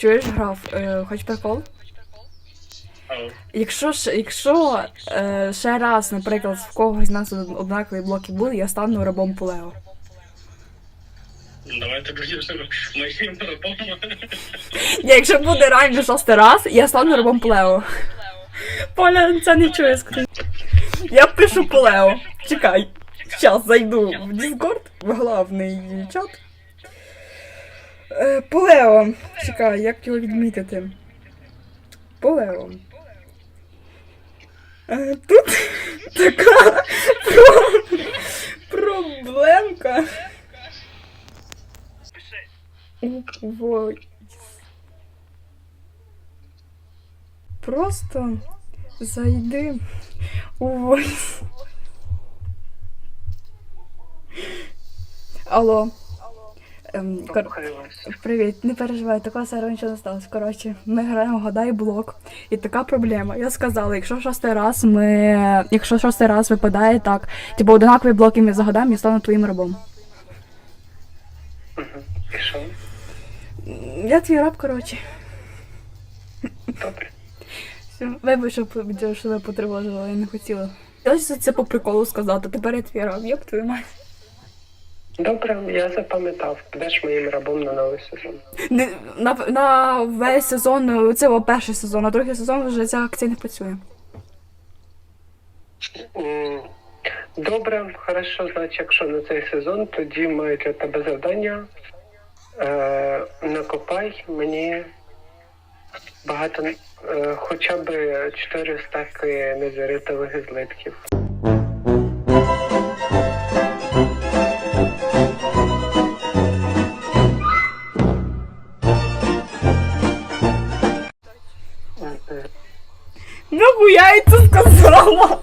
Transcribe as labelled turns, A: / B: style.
A: Чуєш, граф, е, хоч прикол? Якщо ж, якщо е, ще раз, наприклад, в когось з нас од- однакові блоки були, я стану рабом Полео.
B: Давайте будемо моїм рабом.
A: Ні, якщо буде реально шостий раз, я стану рабом Полео. Поля це не чує скажи. Я пишу Полео. Чекай. Зараз зайду в Discord, в главний чат. Е, Полео. Чекай, як його відмітити? Полео. Е, тут така про... проблемка. Просто зайди у Voice. Алло. Ем, кор... Привіт, не переживай, такого зараз нічого не сталося. Коротше, ми граємо гадай блок. І така проблема. Я сказала, якщо шостий раз ми. Якщо шостий раз випадає так, типу одинакові блоки ми загадаємо, я стану твоїм рабом.
B: І що?
A: Я твій раб, коротше.
B: Добре.
A: Все, вибач, що, тебе потривожила, я не хотіла. Я це, по приколу сказати, тепер я твій раб, йоп твою мать.
B: Добре, я запам'ятав. Будеш моїм рабом на новий сезон.
A: Не, на, на весь сезон, це о, перший сезон, а другий сезон вже ця акція не працює.
B: М, Добре, хорошо, значить, якщо на цей сезон, тоді маю для тебе завдання. Е, накопай мені багато, е, хоча б 4 стаки незаритових злитків.
A: Нахуя я це сказала?